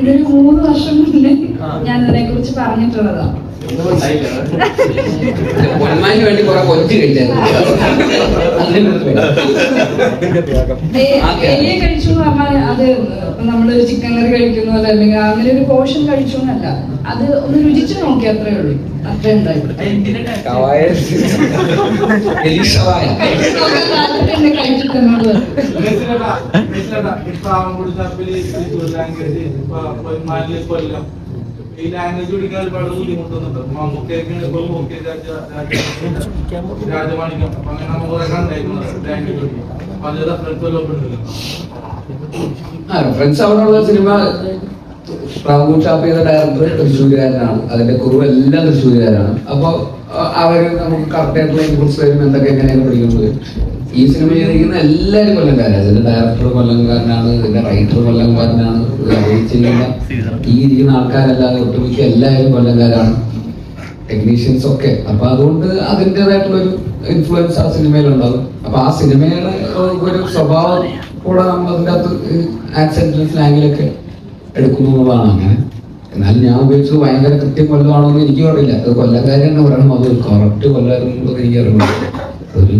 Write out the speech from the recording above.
ഇതൊരു മൂന്ന് വർഷം മുന്നേ. ഞാൻ ഇതിനെ കുറിച്ച് പറഞ്ഞിട്ടുള്ളതാ പൊന്മാന് വേണ്ടി കുറെ കൊഞ്ച് കഴിച്ചായിരുന്നു കഴിച്ചു എന്ന് പറഞ്ഞാൽ അത് ഇപ്പൊ നമ്മൾ ചിക്കൻ കറി കഴിക്കുന്ന പോലെ അല്ലെങ്കിൽ അങ്ങനെ ഒരു പോർഷൻ കഴിച്ചു എന്നല്ല അത് ഒന്ന് രുചിച്ചു നോക്കി അത്രേ ഉള്ളൂ അത്രേ നോക്കാൻ ഈ ലാംഗ്വേജ് റെഫറൻസ് അവിടെയുള്ള സിനിമ പ്രാവൂൺ ഷാപ്പ് ചെയ്ത ഡയറക്ടർ തൃശ്ശൂരുകാരനാണ്. അതിന്റെ കുറവ് എല്ലാം തൃശ്ശൂരുകാരാണ്. അപ്പൊ അഹ് അവർ നമുക്ക് കറക്റ്റ് ആയിട്ടുള്ള ഇൻപുട്സ് വരും എന്തൊക്കെ എങ്ങനെയാണ് പഠിക്കുന്നത്? ഈ സിനിമ ചെയ്തിരിക്കുന്ന എല്ലാവരും കൊല്ലംകാരാണ്. ഇതിന്റെ ഡയറക്ടർ കൊല്ലംകാരനാണ് ഇതിന്റെ റൈറ്റർ കൊല്ലംകാരനാണ്. അഭിനയിച്ചിരിക്കുന്ന ഈ ഇരിക്കുന്ന ആൾക്കാരല്ലാതെ ഒട്ടുമിക്ക എല്ലാവരും കൊല്ലംകാരാണ്. ടെക്നീഷ്യൻസ് ഒക്കെ. അപ്പൊ അതുകൊണ്ട് അതിന്റെതായിട്ടുള്ള ഒരു ഇൻഫ്ലുവൻസ് ആ സിനിമയിലുണ്ടാവും. അപ്പൊ ആ സിനിമയുടെ ഒരു സ്വഭാവം കൂടെ നമ്മൾ അതിന്റെ അകത്ത് ആക്സെന്റ് സ്ലാങ്ങിലൊക്കെ എടുക്കുന്നു എന്നുള്ളതാണ് അങ്ങനെ. എന്നാലും ഞാൻ ഉപയോഗിച്ചത് ഭയങ്കര കൃത്യം കൊല്ലമാണോ എന്ന് എനിക്ക് അറിയില്ല. അത് കൊല്ലക്കാരി തന്നെ പറയണം അത് കറക്റ്റ് കൊല്ലായിരുന്നു എനിക്ക് അറിയില്ല ഒരു